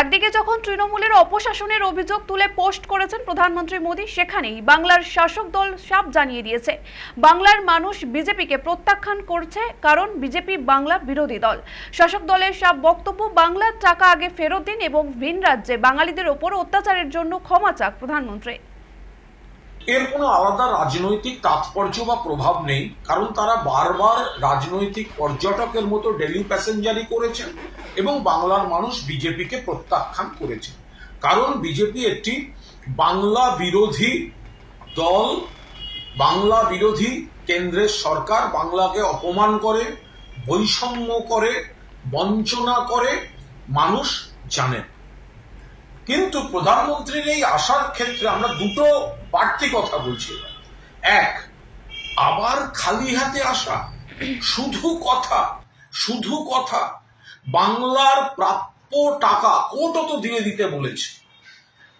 একদিকে যখন তৃণমূলের অপশাসনের অভিযোগ তুলে পোস্ট করেছেন প্রধানমন্ত্রী মোদী, সেখানেই বাংলার শাসক দল সাপ জানিয়ে দিয়েছে। বাংলার মানুষ বিজেপিকে প্রত্যাখ্যান করছে কারণ বিজেপি বাংলা বিরোধী দল। শাসক দলের সাপ বক্তব্য, বাংলার টাকা আগে ফেরত দিন এবং ভিন রাজ্যে বাঙালিদের ওপর অত্যাচারের জন্য ক্ষমা চাক প্রধানমন্ত্রী। এর কোনো আলাদা রাজনৈতিক তাৎপর্য বা প্রভাব নেই, কারণ তারা বারবার রাজনৈতিক পর্যটকের মতো ডেলি প্যাসেঞ্জারি করেছেন এবং বাংলার মানুষ বিজেপিকে প্রত্যাখ্যান করেছে কারণ বিজেপি একটি বাংলা বিরোধী দল, বাংলা বিরোধী কেন্দ্রের সরকার, বাংলাকে অপমান করে, বৈষম্য করে, বঞ্চনা করে মানুষ জানেন। কিন্তু প্রধানমন্ত্রীর এই আসার ক্ষেত্রে আমরা দুটো বাড়তি কথা বলছি এক, আবার খালি হাতে আসা। শুধু কথা শুধু কথা। বাংলার প্রাপ্য টাকা, কোর্টও তো দিয়ে দিতে বলেছে।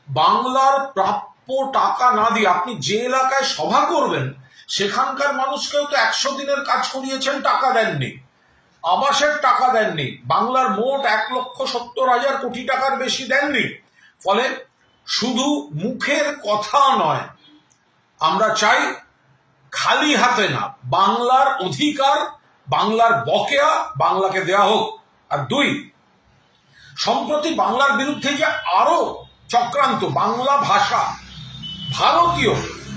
বাংলার প্রাপ্য টাকা না দিয়ে আপনি যে এলাকায় সভা করবেন, সেখানকার মানুষকেও তো একশো দিনের কাজ করিয়েছেন, টাকা দেননি। আবাসের টাকা দেননি। বাংলার মোট এক লক্ষ সত্তর হাজার কোটি টাকার বেশি দেননি। ফলে শুধু মুখের কথা নয়, আমরা চাই খালি হাতে না, বাংলার অধিকার, বাংলার বকেয়া বাংলাকে দেয়া হোক। আর দুই, সম্প্রতি বাংলার বিরুদ্ধে যে আরও চক্রান্ত বাংলা ভাষা, ভারতীয়,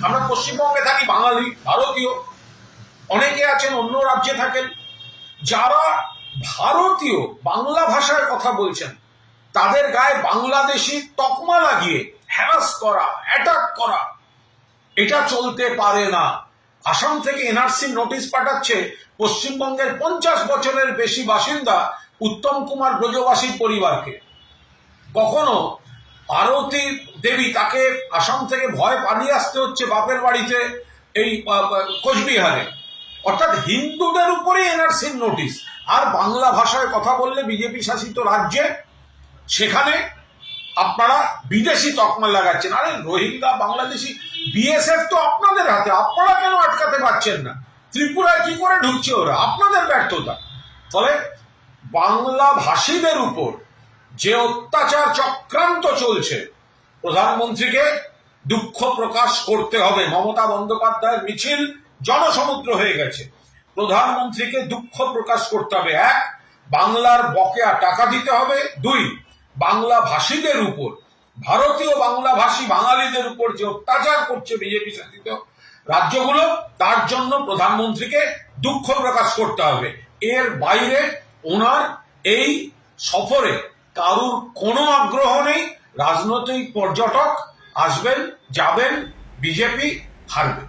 আমরা পশ্চিমবঙ্গে থাকি বাঙালি, ভারতীয়, অনেকে আছেন, অন্য রাজ্যে থাকেন, যারা ভারতীয় বাংলা ভাষায় কথা বলছেন তাদের গায়ে বাংলাদেশি তকমা লাগিয়ে হ্যারাস করা অ্যাটাক করা। এটা চলতে পারে না। আসাম থেকে এনআরসি নোটিশ পাঠাচ্ছে পশ্চিমবঙ্গের পঞ্চাশ বছরের বেশি বাসিন্দা উত্তম কুমার ব্রজবাসীর পরিবারকে। কখনো আরতি দেবী তাকে আসাম থেকে ভয় পালিয়ে আসতে হচ্ছে বাপের বাড়িতে এই কোচবিহারে। অর্থাৎ হিন্দুদের উপরে এনআরসির নোটিশ আর বাংলা ভাষায় কথা বললে বিজেপি শাসিত রাজ্যে সেখানে আপনারা বিদেশি তকমা লাগাচ্ছেন। আরে, রোহিঙ্গা, বাংলাদেশি বিএসএফ তো আপনাদের হাতে। আপনারা কেন আটকাতে পারছেন না? ত্রিপুরায় কি করে ঢুকছে ওরা? আপনাদের ব্যর্থতা। ফলে বাংলা ভাষীদের উপর যে অত্যাচার চক্রান্ত চলছে, প্রধানমন্ত্রীকে দুঃখ প্রকাশ করতে হবে। মমতা বন্দ্যোপাধ্যায়ের মিছিল জনসমুদ্র হয়ে গেছে। প্রধানমন্ত্রীকে দুঃখ প্রকাশ করতে হবে। এক, বাংলার বকেয়া টাকা দিতে হবে। দুই বাংলা ভাষীদের উপর, ভারতীয় বাংলা ভাষী বাঙালিদের উপর যে অত্যাচার করছে বিজেপি শাসিত রাজ্যগুলো, তার জন্য প্রধানমন্ত্রীকে দুঃখ প্রকাশ করতে হবে। এর বাইরে ওনার এই সফরে কারুর কোনো আগ্রহ নেই। রাজনৈতিক পর্যটক আসবেন, যাবেন, বিজেপি হারবে।